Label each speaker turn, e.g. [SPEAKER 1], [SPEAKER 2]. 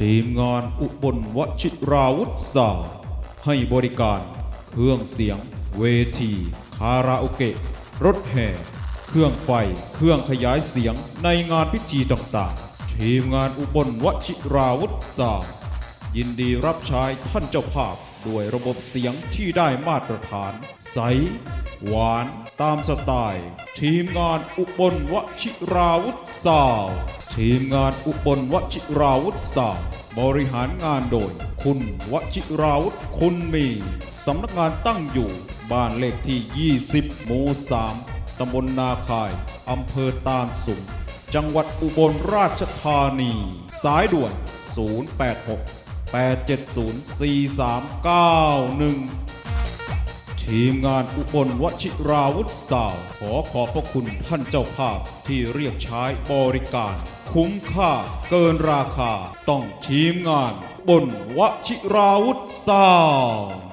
[SPEAKER 1] ทีมงานอุบลวชิราวุธศาสตร์ให้บริการเครื่องเสียง เวที คาราโอเกะ รถแห่ เครื่องไฟ เครื่องขยายเสียงในงานพิธีต่างๆ ทีมงานอุบลวชิราวุธศาสตร์ยินดีรับใช้ท่านเจ้าภาพด้วยระบบเสียงที่ได้มาตรฐาน ใส หวานตามสไตล์ทีมงานอุบลวชิราวุธศาสตร์ทีมงานอุบลวชิราวุธศาสตร์บริหารงานโดย คุณวชิราวุธคุณมีสำนักงานตั้งอยู่ บ้านเลขที่ 20 หมู่ 3 ตำบลนาคาย อำเภอตาลสุมจังหวัดอุบลราชธานี สายด่วน 086 8704391 ทีมงานอุบลวชิราวุธสาวขอขอบพระคุณท่านเจ้าภาพที่เรียกใช้บริการ คุ้มค่าเกินราคา ต้องทีมงานบนวชิราวุธสาว